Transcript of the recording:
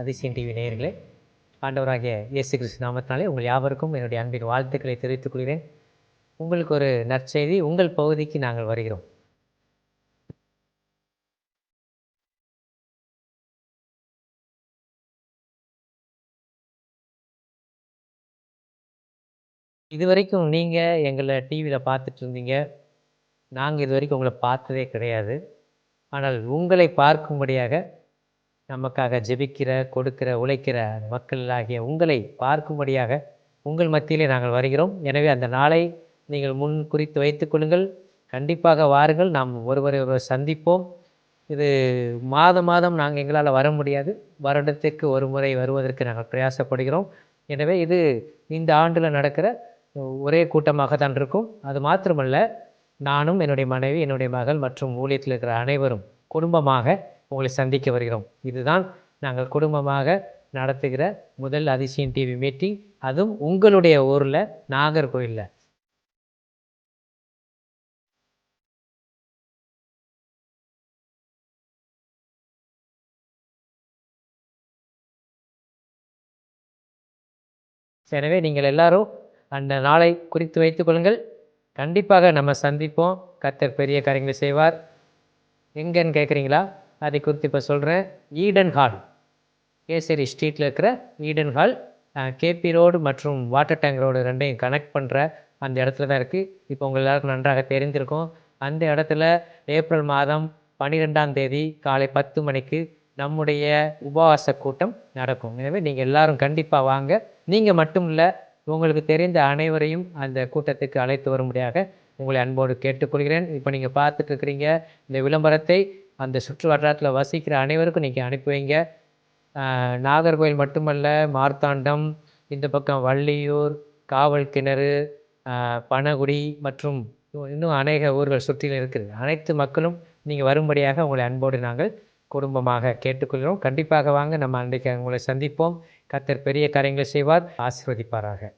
அதிசயம் டிவி நேயர்களே ஆண்டவராகிய இயேசு கிறிஸ்து நாமத்தினாலே உங்கள் யாவருக்கும் என்னுடைய அன்பின் வாழ்த்துக்களை தெரிவித்துக் கொள்கிறேன். உங்களுக்கு ஒரு நற்செய்தி உங்கள் பகுதிக்கு நாங்கள் வருகிறோம். இதுவரைக்கும் நீங்கள் எங்களை டிவியில் பார்த்துட்டு இருந்தீங்க. நாங்கள் இது வரைக்கும் உங்களை பார்த்ததே கிடையாது. ஆனால் உங்களை பார்க்கும்படியாக நமக்காக ஜெபிக்கிற கொடுக்கிற உழைக்கிற மக்களாகிய உங்களை பார்க்கும்படியாக உங்கள் மத்தியிலே நாங்கள் வருகிறோம். எனவே அந்த நாளை நீங்கள் முன் குறித்து வைத்துக் கொள்ளுங்கள். கண்டிப்பாக வாருங்கள். நாம் ஒருவரை ஒருவர் சந்திப்போம். இது மாதம் மாதம் நாங்கள் எங்களால் வர முடியாது. வருடத்திற்கு ஒரு முறை வருவதற்கு நாங்கள் பிரயாசப்படுகிறோம். எனவே இது இந்த ஆண்டில் நடக்கிற ஒரே கூட்டமாக தான் இருக்கும். அது மாத்திரமல்ல நானும் என்னுடைய மனைவி என்னுடைய மகள் மற்றும் ஊழியத்தில் இருக்கிற அனைவரும் குடும்பமாக உங்களை சந்திக்க வருகிறோம். இதுதான் நாங்கள் குடும்பமாக நடத்துகிற முதல் அதிசயம் டிவி மீட்டிங் அதுவும் உங்களுடைய ஊரில் நாகர்கோயிலில். எனவே நீங்கள் எல்லாரும் அந்த நாளை குறித்து வைத்துக் கொள்ளுங்கள். கண்டிப்பாக நம்ம சந்திப்போம். கர்த்தர் பெரிய காரியங்களை செய்வார். எங்கன்னு கேட்குறீங்களா அதை குறித்து இப்போ சொல்கிறேன் ஈடன் ஹால் கேசரி ஸ்ட்ரீட்டில் இருக்கிற ஈடன் ஹால் கேபி ரோடு மற்றும் வாட்டர் டேங்க் ரோடு ரெண்டையும் கனெக்ட் பண்ணுற அந்த இடத்துல தான் இருக்குது இப்போ உங்கள் எல்லாருக்கும் நன்றாக தெரிந்திருக்கும். அந்த இடத்துல ஏப்ரல் மாதம் பன்னிரெண்டாம் தேதி காலை பத்து மணிக்கு நம்முடைய உபவாச கூட்டம் நடக்கும். எனவே நீங்கள் எல்லாரும் கண்டிப்பாக வாங்க. நீங்கள் மட்டும் இல்லை உங்களுக்கு தெரிந்த அனைவரையும் அந்த கூட்டத்துக்கு அழைத்து வரும்படியாக உங்களை அன்போடு கேட்டுக்கொள்கிறேன். இப்போ நீங்கள் பார்த்துட்டு இருக்கிறீங்க இந்த விளம்பரத்தை அந்த சுற்று வட்டாரத்தில் வசிக்கிற அனைவருக்கும் நீங்கள் அனுப்பி வைங்க. நாகர்கோவில் மட்டுமல்ல மார்த்தாண்டம் இந்த பக்கம் வள்ளியூர் காவல் கிணறு பனகுடி மற்றும் இன்னும் அநேக ஊர்கள் சுற்றிலும் இருக்குது. அனைத்து மக்களும் நீங்கள் வரும்படியாக உங்களை அன்போடு நாங்கள் குடும்பமாக கேட்டுக்கொள்கிறோம். கண்டிப்பாக வாங்க நம்ம அன்றைக்கு உங்களை சந்திப்போம். கத்தர் பெரிய காரியங்களை செய்வார் ஆசிர்வதிப்பாராக.